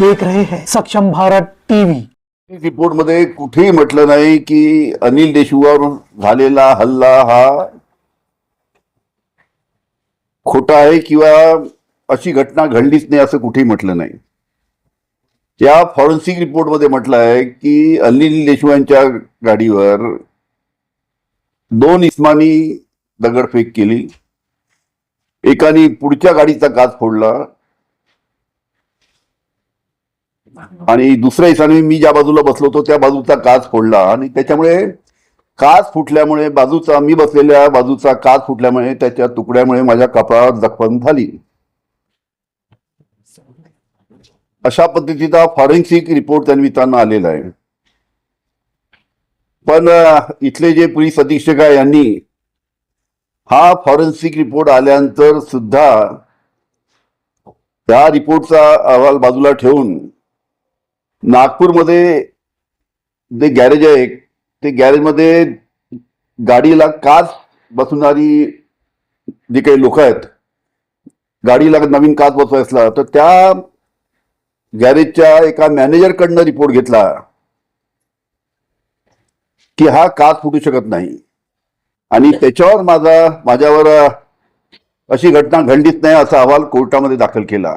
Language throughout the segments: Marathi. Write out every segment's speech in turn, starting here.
देख रहे हैं। सक्षम भारत टीवी। रिपोर्टमध्ये कुठेही म्हटलं नाही की अनिल देशमुखावर झालेला हल्ला हा खोटा आहे किंवा अशी घटना घडलीच नाही असं कुठेही म्हटलं नाही. त्या फॉरेन्सिक रिपोर्टमध्ये म्हटलं आहे की अनिल देशमुखांच्या गाडीवर दोन इस्मानी दगडफेक केली. एकानी पुढच्या गाडीचा काच फोडला. आणि दुसऱ्या हिसाने मी ज्या बाजूला बसलो होतो त्या बाजूचा काच फोडला आणि त्याच्यामुळे काच फुटल्यामुळे बाजूचा मी बसलेल्या बाजूचा काच फुटल्यामुळे त्याच्या तुकड्यामुळे माझ्या कपाळात जखम झाली. अशा पद्धतीचा फॉरेन्सिक रिपोर्ट त्यांनी आलेला आहे. पण इथले जे पोलीस अधीक्षक आहे यांनी हा फॉरेन्सिक रिपोर्ट आल्यानंतर सुद्धा त्या रिपोर्टचा अहवाल बाजूला ठेवून नागपूरमध्ये जे गॅरेज आहे ते गॅरेजमध्ये गाडीला काच बसवणारी जे काही लोक आहेत गाडीला नवीन काच बसवायला तर त्या गॅरेजच्या एका मॅनेजरकडनं रिपोर्ट घेतला की हा काच फुटू शकत नाही. आणि त्याच्यावर माझा माझ्यावर अशी घटना घडलीच नाही असा अहवाल कोर्टामध्ये दाखल केला.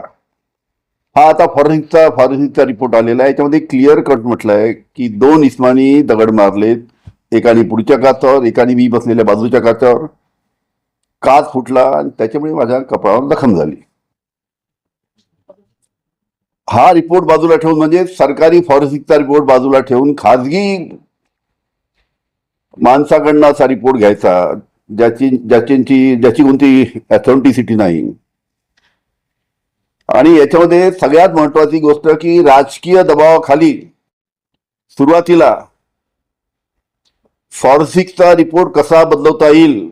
हा आता फॉरेन्सिकचा फॉरेन्सिकचा रिपोर्ट आलेला आहे. याच्यामध्ये क्लिअर कट म्हटलं आहे की दोन इस्मानी दगड मारलेत. एकाने पुढच्या काचावर एकाने मी बसलेल्या बाजूच्या काचावर काच फुटला आणि त्याच्यामुळे माझ्या कपाळावर जखम झाली. हा रिपोर्ट बाजूला ठेवून म्हणजे सरकारी फॉरेन्सिकचा रिपोर्ट बाजूला ठेवून खाजगी माणसाकडनं असा रिपोर्ट घ्यायचा ज्याची ज्याची ज्याची कोणती अथॉरिटीसिटी नाही. आणि याच्यामध्ये सगळ्यात महत्वाची गोष्ट की राजकीय दबावाखाली सुरुवातीला फॉरेन्सिकचा रिपोर्ट कसा बदलवता येईल?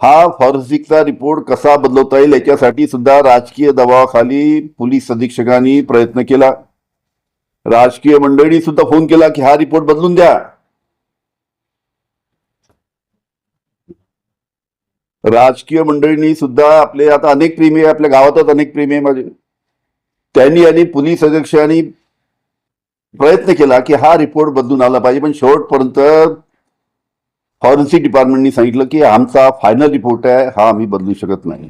हा फॉरेन्सिकचा रिपोर्ट कसा बदलवता येईल याच्यासाठी सुद्धा राजकीय दबावाखाली पोलीस अधीक्षकांनी प्रयत्न केला. राजकीय मंडळी सुद्धा फोन केला की हा रिपोर्ट बदलून द्या. राजकीय मंडळींनी सुद्धा आपले आता अनेक प्रेमी आहे आपल्या गावातच अनेक प्रेमी आहे माझे. त्यांनी आणि पोलीस अध्यक्षांनी प्रयत्न केला की हा रिपोर्ट बदलून आला पाहिजे पण शेवटपर्यंत फॉरेन्सिक डिपार्टमेंटनी सांगितलं की आमचा फायनल रिपोर्ट आहे हा आम्ही बदलू शकत नाही.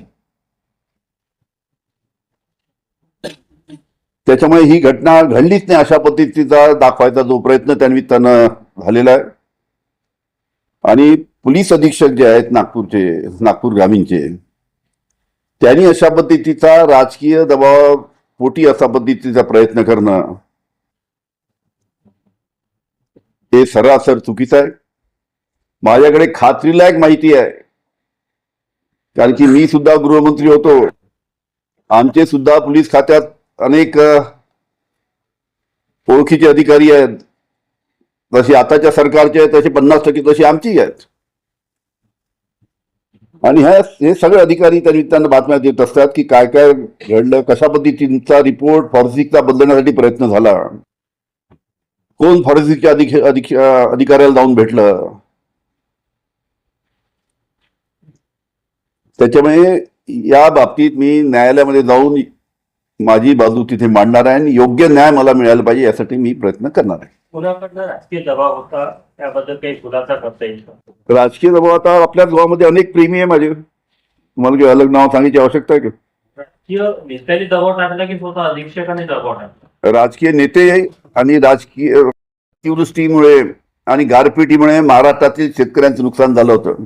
त्याच्यामुळे ही घटना घडलीच नाही अशा पद्धतीचा दाखवायचा जो प्रयत्न त्यानिमित्तानं झालेला आहे. आणि पोलीस अधीक्षक जे आहेत नागपूरचे नागपूर ग्रामीणचे त्यांनी अशा पद्धतीचा राजकीय दबाव पोटी अशा पद्धतीचा प्रयत्न करणं हे सरासर चुकीचं आहे. माझ्याकडे खात्रीलायक माहिती आहे. कारण की मी सुद्धा गृहमंत्री होतो. आमचे सुद्धा पोलीस खात्यात अनेक ओळखीचे अधिकारी आहेत. जशी आताच्या सरकारचे आहेत तशी पन्नास टक्के तशी आमची आहेत. आणि ह्या हे सगळे अधिकारी त्या निमित्तानं बातम्या देत असतात की काय काय घडलं कशा पद्धतीचा रिपोर्ट फॉरेन्सिकचा बदलण्यासाठी प्रयत्न झाला. कोण फॉरेन्सिकच्या अधिक अधिक अधिकाऱ्याला जाऊन भेटलं? त्याच्यामुळे या बाबतीत मी न्यायालयामध्ये जाऊन माझी बाजू तिथे मांडणार आहे आणि योग्य न्याय मला मिळायला पाहिजे यासाठी मी प्रयत्न करणार आहे. कुणाकडनं राजकीय दबाव होता? त्याबद्दल काही खुलासा करता येईल का? राजकीय दबाव आता आपल्याच गावामध्ये अनेक प्रेमी आहे माझे. तुम्हाला काही अलग नाव सांगायची आवश्यकता आहे का? राजकीय नेत्यांनी दबाव टाकला की स्वतः अधीक्षकांनी दबाव टाकला? राजकीय नेते आणि राजकीय अतिवृष्टीमुळे आणि गारपिटीमुळे महाराष्ट्रातील शेतकऱ्यांचं नुकसान झालं होतं.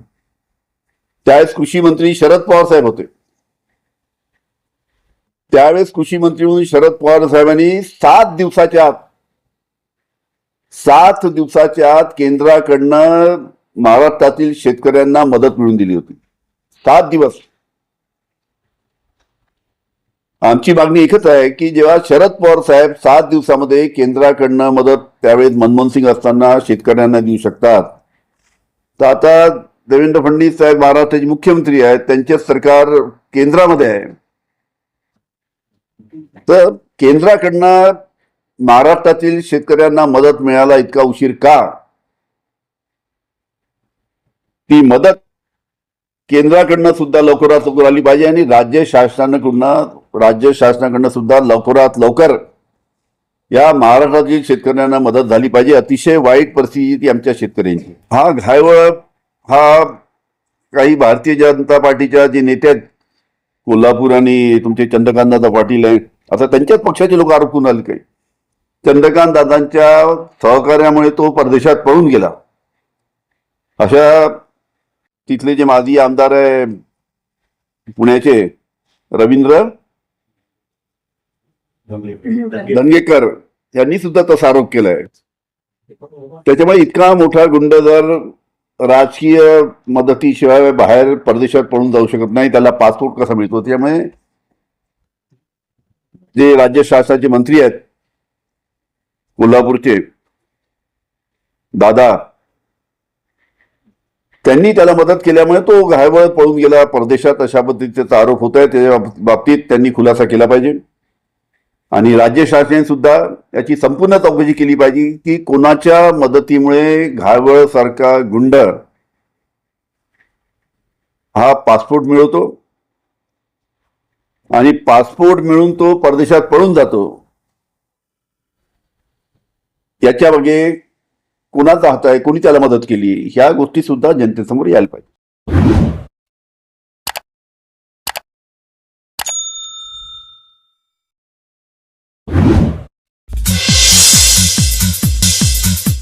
त्यावेळेस कृषी मंत्री शरद पवार साहेब होते. त्यावेळेस कृषी मंत्री म्हणून शरद पवार साहेबांनी सात दिवसाच्या आत सात दिवसाच्या आत केंद्राकडनं महाराष्ट्रातील शेतकऱ्यांना मदत मिळून दिली होती. सात दिवस. आमची मागणी एकच आहे की जेव्हा शरद पवार साहेब सात दिवसामध्ये केंद्राकडनं मदत त्यावेळेस मनमोहन सिंग असताना शेतकऱ्यांना देऊ शकतात. तर आता देवेंद्र फडणवीस साहेब महाराष्ट्राचे मुख्यमंत्री आहेत त्यांचे सरकार केंद्रामध्ये आहे. तर केंद्राकडनं महाराष्ट्रातील शेतकऱ्यांना मदत मिळायला इतका उशीर का? ती मदत केंद्राकडनं सुद्धा लवकरात लवकर आली पाहिजे आणि राज्य शासनाकडनं राज्य शासनाकडनं सुद्धा लवकरात लवकर या महाराष्ट्रातील शेतकऱ्यांना मदत झाली पाहिजे. अतिशय वाईट परिस्थिती आमच्या शेतकऱ्यांची. हा घायवळ हा काही भारतीय जनता पार्टीच्या जे नेते आहेत कोल्हापूर आणि तुमचे चंद्रकांतदादा पाटील आहे आता त्यांच्याच पक्षाचे लोक आरोपून आले काही. चंद्रकांत दादांच्या सहकार्यामुळे तो परदेशात पळून गेला. अशा तिथले जे माजी आमदार आहे पुण्याचे रवींद्र दंगेकर. यांनी सुद्धा तसा आरोप केलाय. त्याच्यामुळे इतका मोठा गुंड जर राजकीय मदतीशिवाय बाहेर परदेशात पळून जाऊ शकत नाही त्याला पासपोर्ट कसा मिळतो? त्यामुळे जे राज्य शासनाचे मंत्री आहेत कोल्हापूरचे दादा त्यांनी त्याला मदत केल्यामुळे तो घायवळ पळून गेला. परदेशात अशा पद्धतीचा आरोप होत आहे त्याच्या बाबतीत त्यांनी खुलासा केला पाहिजे. आणि राज्य शासनाने सुद्धा याची संपूर्ण चौकशी केली पाहिजे की कोणाच्या मदतीमुळे घायवळ सारखा गुंड हा पासपोर्ट मिळवतो आणि पासपोर्ट मिळून तो परदेशात पळून जातो. याच्या मागे कोणाचा हात आहे कोणी त्याला मदत केली ह्या गोष्टी सुद्धा जनतेसमोर यायला पाहिजे.